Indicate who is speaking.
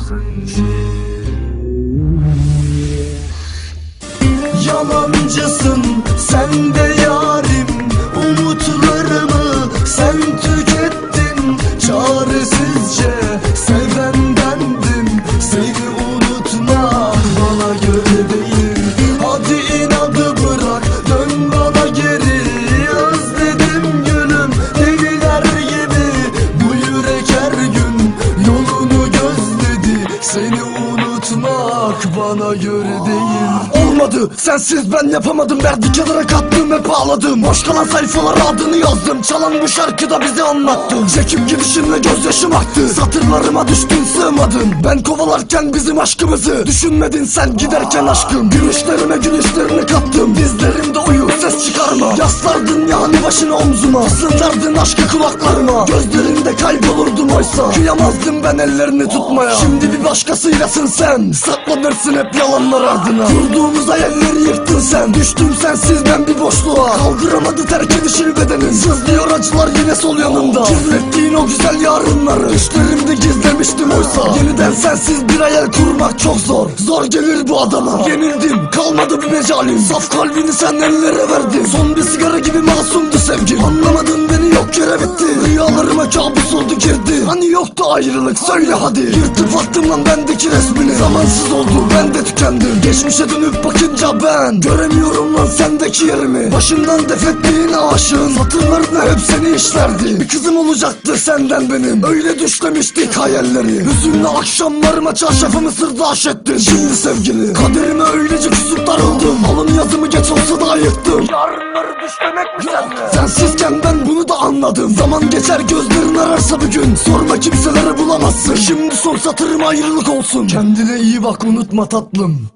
Speaker 1: yoksa Yalancısın. Sen de yarim. Umutlarımı sen tükettin Çaresizce. Unutmak bana göre değil. Olmadı sensiz ben yapamadım. Verdi kenara kattım hep ağladım Boş kalan sayfalara adını yazdım. Çalan bu şarkıda bizi anlattın Çekip gidişinle gözyaşım aktı. Satırlarıma düştün sığmadın. Ben kovalarken bizim aşkımızı Düşünmedin sen. Giderken aşkım Gülüşlerime gülüşlerini kattım. Dizlerimde uyu ses çıkarma Yaslardın yani başını omzuma Fısıldardın aşkı kulaklarıma. Gözlerinde kaybolurdum oysa Kıyamazdım ben ellerini tutmaya. Şimdi bir başkasıylasın sen Saklanırsın hep yalanlar ardına. Kurduğumuz hayalleri yıktın sen Düştüm sensiz ben bir boşluğa. Kaldıramadı terk edişini bedenin Sızlıyor acılar yine sol yanımda. Kirlettiğin o güzel yarınları Düşlerimde gizlemiştim oysa. Yeniden sensiz bir hayal kurmak çok zor Zor gelir bu adama. Yenildim kalmadı bir mecalim. Saf kalbini sen ellere verdin Son bir sigara gibi masumdu sevgim Anlamadın beni yok yere bitti. Rüyalarıma kabus oldu girdi. Hani yoktu ayrılık söyle hadi. Yırtıp attım lan bendeki resmini Zamansız oldu ben de tükendim. Geçmişe dönüp bakınca ben Göremiyorum lan sendeki yerimi. Başından defettiğin aşığın Satırlarına hep seni işlerdi. Bir kızım olacaktı senden benim. Öyle düşlemiştik hayalleri Hüzünlü akşamlarıma çarşafımı sırdaş ettin Şimdi sevgili Kaderime öylece küsüp darıldım. Alın yazımı geç olsa da düşlemek mi senle? Sensizken ben bunu da anladım. Zaman geçer gözlerin ararsa bir gün Sorma kimselere bulamazsın. Şimdi son satırım ayrılık olsun. Kendine iyi bak unutma tatlım